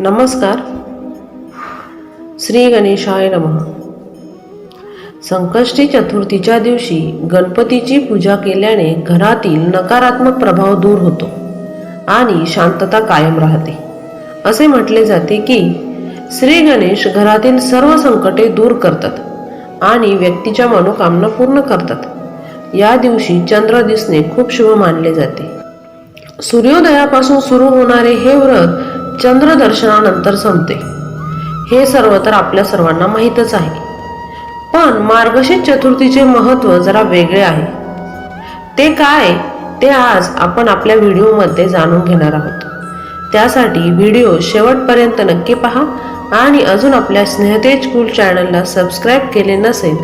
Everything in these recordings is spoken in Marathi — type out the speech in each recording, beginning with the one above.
नमस्कार. श्री गणेशाय नमः. संकष्टी चतुर्थीच्या दिवशी गणपतीची पूजा केल्याने घरातील नकारात्मक प्रभाव दूर होतो आणि शांतता कायम राहते. असे म्हटले जाते की श्री गणेश घरातील सर्व संकटे दूर करतात आणि व्यक्तीच्या मनोकामना पूर्ण करतात. या दिवशी चंद्र दिसणे खूप शुभ मानले जाते. सूर्योदयापासून सुरू होणारे हे व्रत चंद्रदर्शनानंतर संपते. हे सर्व तर आपल्या सर्वांना माहीतच आहे. पण मार्गशीर्ष चतुर्थीचे महत्त्व जरा वेगळे आहे. ते काय? ते आज आपण आपल्या व्हिडिओमध्ये जाणून घेणार आहोत. त्यासाठी व्हिडिओ शेवटपर्यंत नक्की पहा आणि अजून आपल्या स्नेहतेज कुल चॅनलला सबस्क्राईब केले नसेल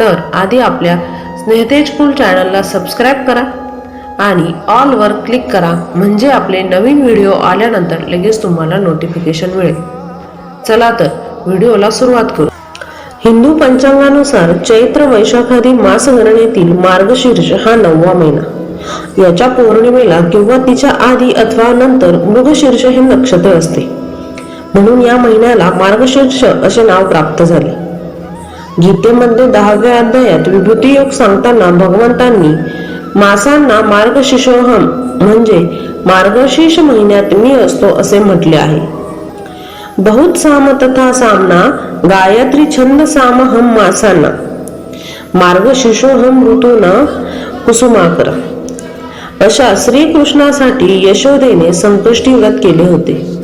तर आधी आपल्या स्नेहतेज कुल चॅनलला सबस्क्राईब करा. आणि ऑल वर क्लिक करा म्हणजे आपले नवीन व्हिडिओ आल्यानंतर लगेच तुम्हाला नोटिफिकेशन मिळेल. चला तर व्हिडिओला सुरुवात करू. हिंदू पंचांगानुसार चैत्र वैशाखादी मासगणनेतील मार्गशीर्ष हा नववा महिना. याच्या पौर्णिमेला किंवा तिच्या आधी अथवा नंतर मृगशीर्ष हे नक्षत्र असते. म्हणून या महिन्याला मार्गशीर्ष असे नाव प्राप्त झाले. गीतेमध्ये दहाव्या अध्यायात विभूती योग सांगताना भगवंतांनी मासांना मार्गशिशोहम म्हणजे मार्गशीर्ष महिन्यात मी असतो असे म्हटले आहे. बहुत साम तथा सामना गायत्री छंद साम हम मासांना. मार्गशीर्षोहम ऋतूना कुसुमाकर अशा श्रीकृष्णासाठी यशोदेने संकष्टी व्रत केले होते.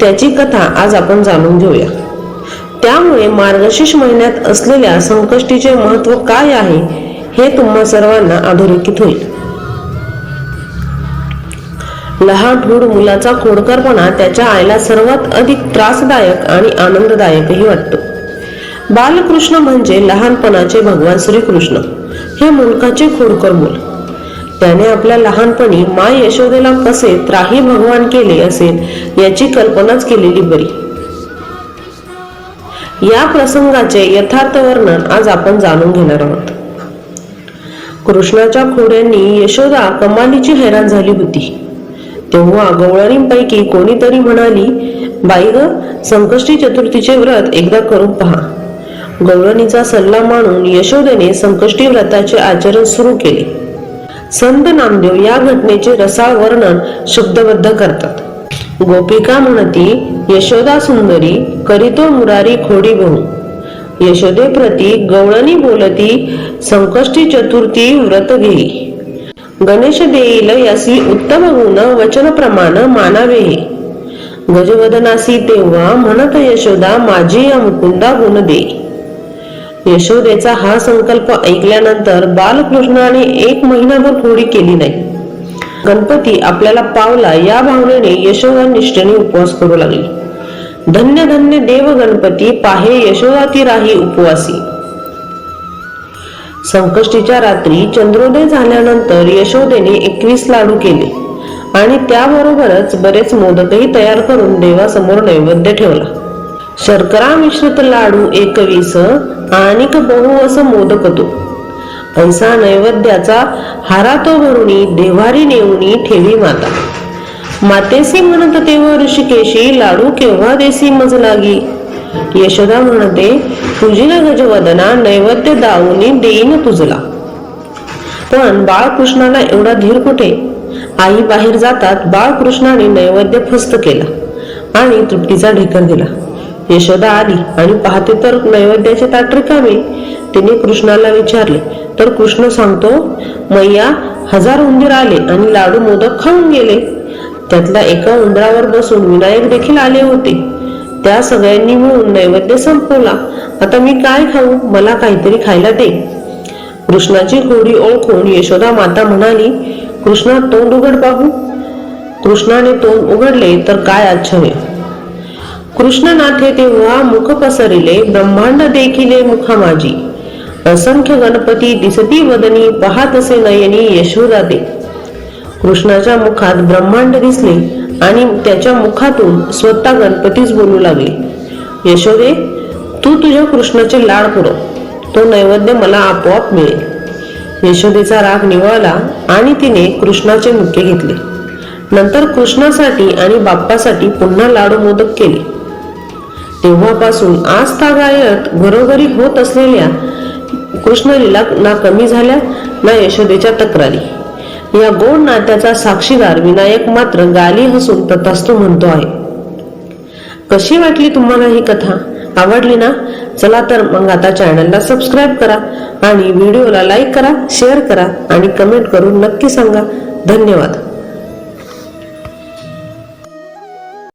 त्याची कथा आज आपण जाणून घेऊया. त्यामुळे मार्गशीर्ष महिन्यात असलेल्या संकष्टीचे महत्त्व काय आहे हे तुम्हा सर्वांना अधोरेखित होईल. लहानढूड मुलाचा खोडकरपणा त्याच्या आईला सर्वात अधिक त्रासदायक आणि आनंददायकही वाटतो. बालकृष्ण म्हणजे लहानपणाचे भगवान श्रीकृष्ण हे मुलकाचे खोडकर मूल. त्याने आपल्या लहानपणी माय यशोदेला कसे त्राही भगवान केले असेल याची कल्पनाच केलेली बरी. या प्रसंगाचे यथार्थ वर्णन आज आपण जाणून घेणार आहोत. कृष्णाच्या खोड्यांनी यशोदा कमालीची हैराण झाली होती. तेव्हा गवळणींपैकी कोणीतरी म्हणाली बाई ग संकष्टी चतुर्थीचे व्रत एकदा करून पहा. गवळणीचा सल्ला मानून यशोदेने संकष्टी व्रताचे आचरण सुरू केले. संत नामदेव या घटनेचे रसाळ वर्णन शब्दबद्ध करतात. गोपिका म्हणती यशोदा सुंदरी करीतो मुरारी खोडी बहु. यशोदे प्रती गवळणी बोलती संकष्टी चतुर्थी व्रत घेई. गणेश देईल यासी उत्तम गुण वचन प्रमाण मानावे. हे. गजवदनासी तेव्हा म्हणत यशोदा माझी या मुकुंदा गुण दे. यशोदेचा हा संकल्प ऐकल्यानंतर बालकृष्णाने एक महिनाभर खोडी केली नाही. गणपती आपल्याला पावला या भावनेने यशोदा निष्ठेने उपवास करू लागली. धन्य धन्य देव गणपती पाहे यशोदाती राही उपवासी. संकष्टीच्या रात्री चंद्रोदय झाल्यानंतर यशोदेने एकवीस लाडू केले आणि त्याबरोबरच बरेच मोदकही तयार करून देवासमोर नैवेद्य ठेवला. शर्करा मिश्रित लाडू एकवीस आणि बहु असं मोदक तो. ऐसा नैवेद्याचा हारा तो भरुणी देवारी नेऊनी ठेवी माता. मातेसी म्हणत तेव्हा ऋषिकेशी लाडू केव्हा देसी मज लागी यशोदा म्हणते तुझीला गजवदना नैवेद्य दावूनी देईन तुझला. पण बाळकृष्णाला एवढा धीर कुठे? आई बाहेर जातात बाळकृष्णाने नैवेद्य फस्त केला आणि तृप्तीचा ढेकर दिला. यशोदा आली आणि पाहते तर नैवेद्याचे ताट रिकामे. तिने कृष्णाला विचारले तर कृष्ण सांगतो मैया हजार उंदीर आले आणि लाडू मोदक खाऊन गेले. त्यातल्या एका उंदरावर बसून विनायक देखील आले होते. त्या सगळ्यांनी मिळून नैवेद्य संपवला. आता मी काय खाऊ? मला काहीतरी खायला दे. कृष्णाची घोडी ओळखून यशोदा माता म्हणाली कृष्णा तोंड उघड पाहू कृष्णाने तोंड उघडले तर काय आश्चर्य. कृष्णनाथे तेव्हा मुख पसरिले ब्रह्मांड देखिले मुखा माझी असंख्य गणपती दिसती वदनी पाहत असे नयनी यशोदा दे. कृष्णाच्या मुखात ब्रह्मांड दिसले आणि त्याच्या मुखातून स्वतः गणपतीच बोलू लागले. यशोदे तू तुझ्या कृष्णाचे लाड पुरव तो नैवेद्य मला आपोआप मिळेल. यशोदेचा राग निवळला आणि तिने कृष्णाचे मुके घेतले. नंतर कृष्णासाठी आणि बाप्पासाठी पुन्हा लाडू मोदक केले. तेव्हापासून आज तागायत घरोघरी होत असलेल्या कृष्णलीला ना कमी झाल्या ना यशोदेच्या तक्रारी. या गोड नात्याचा साक्षीदार विनायक मात्र गाली हसून तथास्तू म्हणतो आहे. कशी वाटली तुम्हाला ही कथा? आवडली ना? चला तर मग आता चॅनलला सबस्क्राईब करा आणि व्हिडिओला लाईक करा शेअर करा आणि कमेंट करून नक्की सांगा. धन्यवाद.